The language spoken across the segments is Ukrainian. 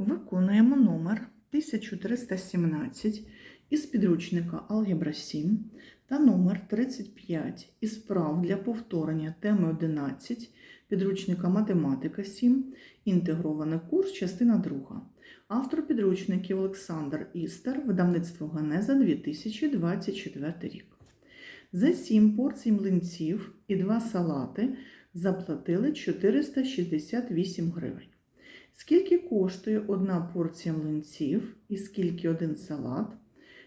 Виконуємо номер 1317 із підручника Алгебра 7 та номер 35 із прав для повторення теми 11 підручника Математика 7, інтегрований курс, частина 2. Автор підручників Олександр Істер, видавництво Ганеза 2024 рік. За 7 порцій млинців і 2 салати заплатили 468 гривень. Скільки коштує одна порція млинців і скільки один салат,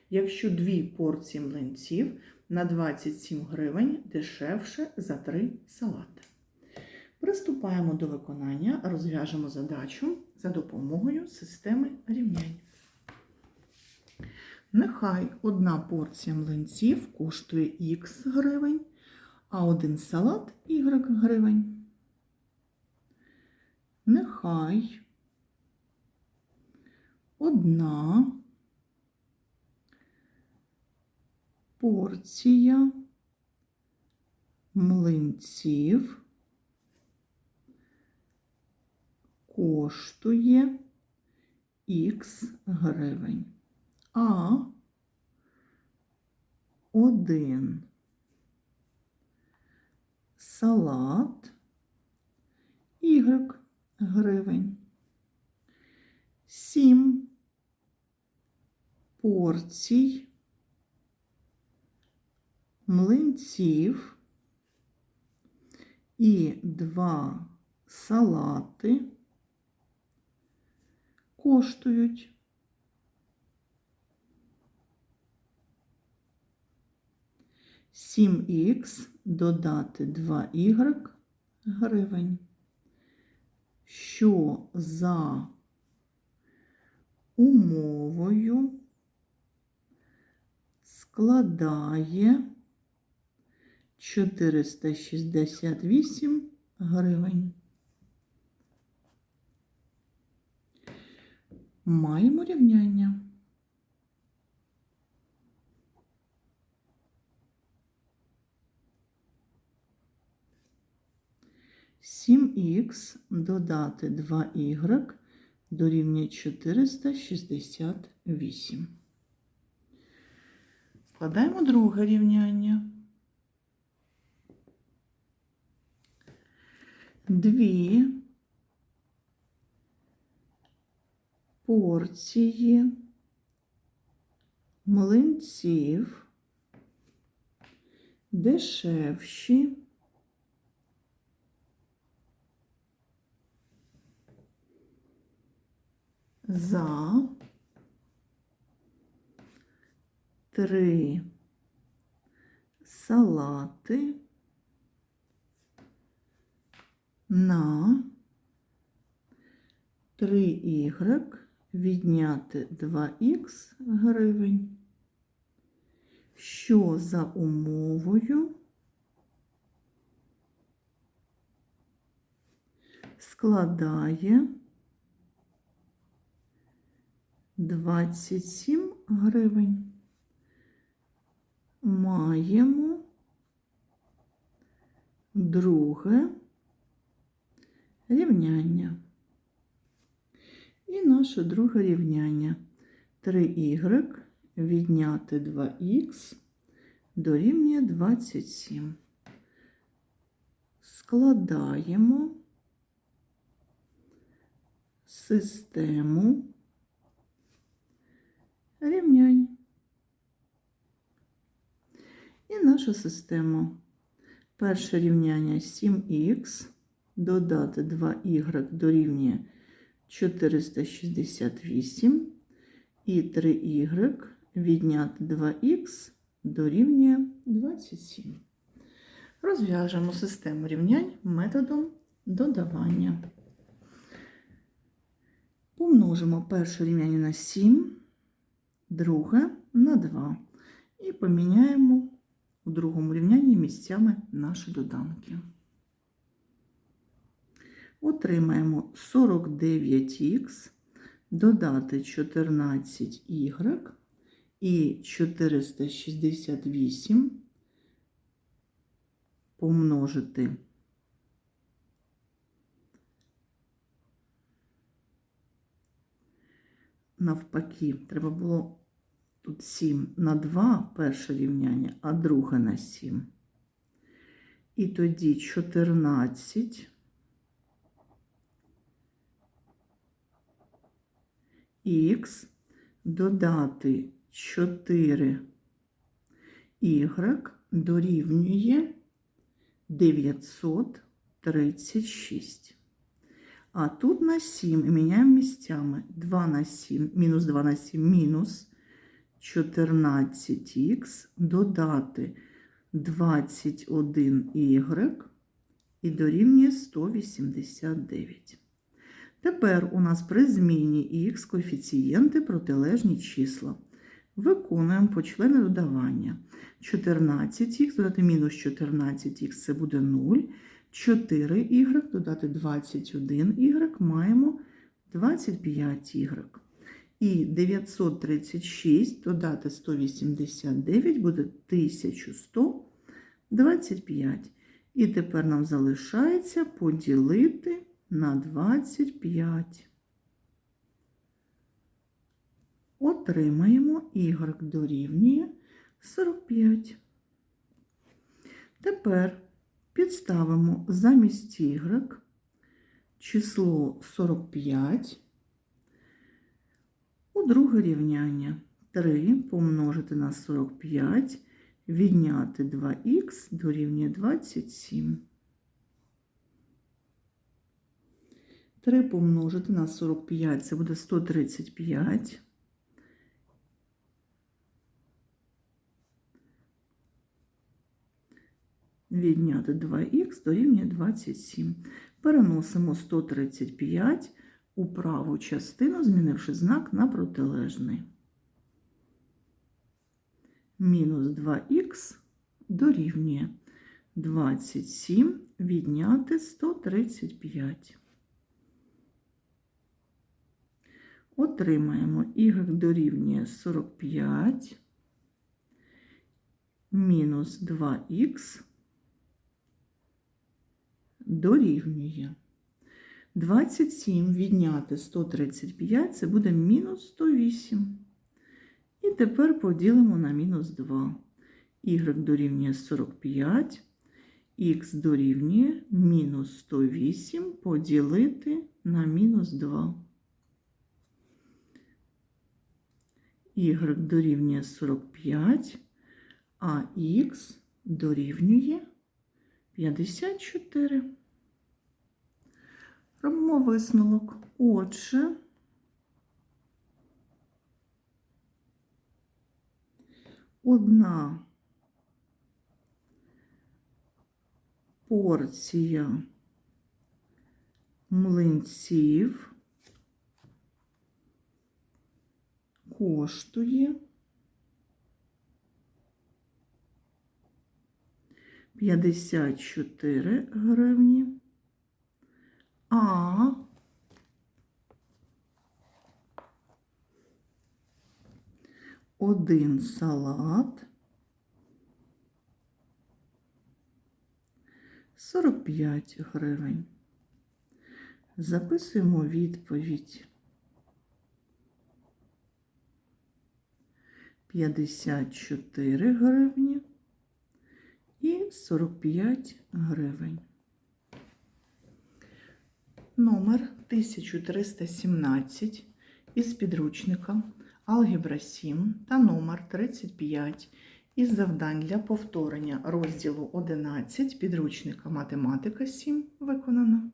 якщо дві порції млинців на 27 гривень дешевше за три салати? Приступаємо до виконання, розв'яжемо задачу за допомогою системи рівнянь. Нехай одна порція млинців коштує х гривень, а один салат y гривень. Нехай одна порція млинців коштує х гривень, а один салат y гривень. Сім порцій млинців і два салати коштують. 7х додати 2y гривень. Що за умовою складає 468 гривень. Маємо рівняння. Сім х додати 2y дорівнює 468. Складаємо друге рівняння. Дві порції млинців дешевші за три салати на 3y відняти 2х гривень, що за умовою складає 27 гривень. Маємо друге рівняння. І наше друге рівняння 3y відняти 2х дорівнює 27. Складаємо систему рівнянь. І наша система. Перше рівняння 7х додати 2y дорівнює 468 і 3y відняти 2х дорівнює 27. Розв'яжемо систему рівнянь методом додавання. Помножимо перше рівняння на 7, друге на 2. І поміняємо у другому рівнянні місцями наші доданки. Отримаємо 49х, додати 14y і 468 помножити навпаки. Треба було тут 7 на 2 перше рівняння, а друге на 7. І тоді 14 х додати 4 y дорівнює 936. А тут на 7 і міняємо місцями 2 на 7, мінус 2 на 7, мінус 14х додати 21y і дорівнює 189. Тепер у нас при зміні х коефіцієнти протилежні числа. Виконуємо почлени додавання. 14х додати мінус 14х це буде 0. 4y додати 21y маємо 25y. І 936 додати 189 буде 1125. І тепер нам залишається поділити на 25. Отримаємо y дорівнює 45. Тепер підставимо замість y число 45 у друге рівняння. 3 помножити на 45, відняти 2х дорівнює 27. 3 помножити на 45 це буде 135. Відняти 2х дорівнює 27. Переносимо 135 у праву частину, змінивши знак на протилежний. Мінус 2х дорівнює 27 відняти 135. Отримаємо y дорівнює 45 мінус 2х дорівнює. 27 відняти 135 це буде мінус 108. І тепер поділимо на мінус 2. Y дорівнює 45, х дорівнює мінус 108 поділити на мінус 2. Y дорівнює 45, а х дорівнює 54. Робимо висновок. Отже, одна порція млинців коштує 54 гривні. А один салат 45 гривень. Записуємо відповідь. 54 гривні і 45 гривень. Номер 1317 із підручника Алгебра 7 та номер 35 із завдань для повторення розділу 11 підручника Математика 7 виконано.